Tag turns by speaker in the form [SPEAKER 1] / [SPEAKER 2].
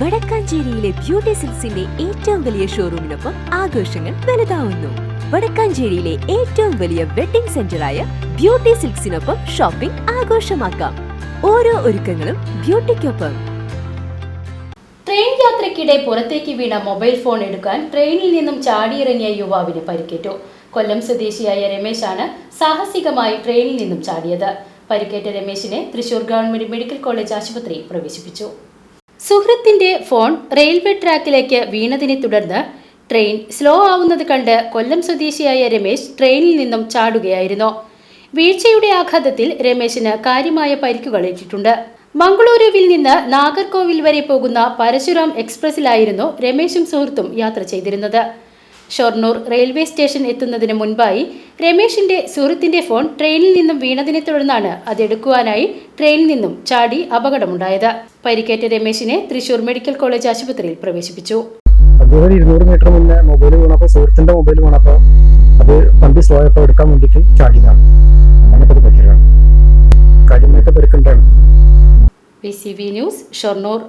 [SPEAKER 1] വടക്കാഞ്ചേരിയിലെ beauty സിൽസിന്റെ ഏറ്റവും വലിയ ഷോറൂമിനൊപ്പം ആഘോഷങ്ങൾ വലുതാവുന്നു. വടക്കാഞ്ചേരിയിലെ ഏറ്റവും വലിയ വെഡിംഗ് സെന്ററായ ബ്യൂട്ടി സിൽക്സിനൊപ്പം ഷോപ്പിംഗ് ആഘോഷമാക്കാം. ഓരോ ഒരുക്കങ്ങളും ബ്യൂട്ടിക്കൊപ്പം.
[SPEAKER 2] ട്രെയിൻ യാത്രയ്ക്കിടെ പുറത്തേക്ക് വീണ മൊബൈൽ ഫോൺ എടുക്കാൻ ട്രെയിനിൽ നിന്നും ചാടിയിറങ്ങിയ യുവാവിന് പരിക്കേറ്റു. കൊല്ലം സ്വദേശിയായ രമേശാണ് സാഹസികമായി ട്രെയിനിൽ നിന്നും ചാടിയത്. പരിക്കേറ്റ രമേശിനെ തൃശൂർ ഗവൺമെന്റ് മെഡിക്കൽ കോളേജ് ആശുപത്രിയിൽ പ്രവേശിപ്പിച്ചു. സുഹൃത്തിന്റെ ഫോൺ റെയിൽവേ ട്രാക്കിലേക്ക് വീണതിനെ തുടർന്ന് ട്രെയിൻ സ്ലോ ആവുന്നത് കണ്ട് കൊല്ലം സ്വദേശിയായ രമേശ് ട്രെയിനിൽ നിന്നും ചാടുകയായിരുന്നു. വീഴ്ചയുടെ ആഘാതത്തിൽ രമേശിന് കാര്യമായ പരിക്കുകളേറ്റിട്ടുണ്ട് മംഗളൂരുവിൽ നിന്ന് നാഗർകോവിൽ വരെ പോകുന്ന പരശുരാം എക്സ്പ്രസിലായിരുന്നു രമേശും സുഹൃത്തും യാത്ര ചെയ്തിരുന്നത്. ഷൊർണൂർ റെയിൽവേ സ്റ്റേഷൻ എത്തുന്നതിന് മുൻപായി രമേശിന്റെ സുഹൃത്തിന്റെ ഫോൺ ട്രെയിനിൽ നിന്നും വീണതിനെ തുടർന്നാണ് അതെടുക്കുവാനായി ട്രെയിനിൽ നിന്നും ചാടി അപകടമുണ്ടായത്. പരിക്കേറ്റ രമേശിനെ തൃശൂർ മെഡിക്കൽ കോളേജ് ആശുപത്രിയിൽ പ്രവേശിപ്പിച്ചു.
[SPEAKER 3] അദ്ദേഹം ഇരുന്നൂറ് മീറ്റർ മുന്നേ മൊബൈൽ വീണപ്പോൾ സുഹൃത്തിന്റെ മൊബൈൽ വീണപ്പോൾ അത് വണ്ടി സ്ലോ ആയപ്പോൾ എടുക്കാൻ വേണ്ടിയിട്ട് ചാടിയതാണ്. അങ്ങനെ അത് പറ്റിയതാണ്. കാര്യമായിട്ട് പരിക്കുണ്ടായിരുന്നു.
[SPEAKER 2] P C B news Shoranur.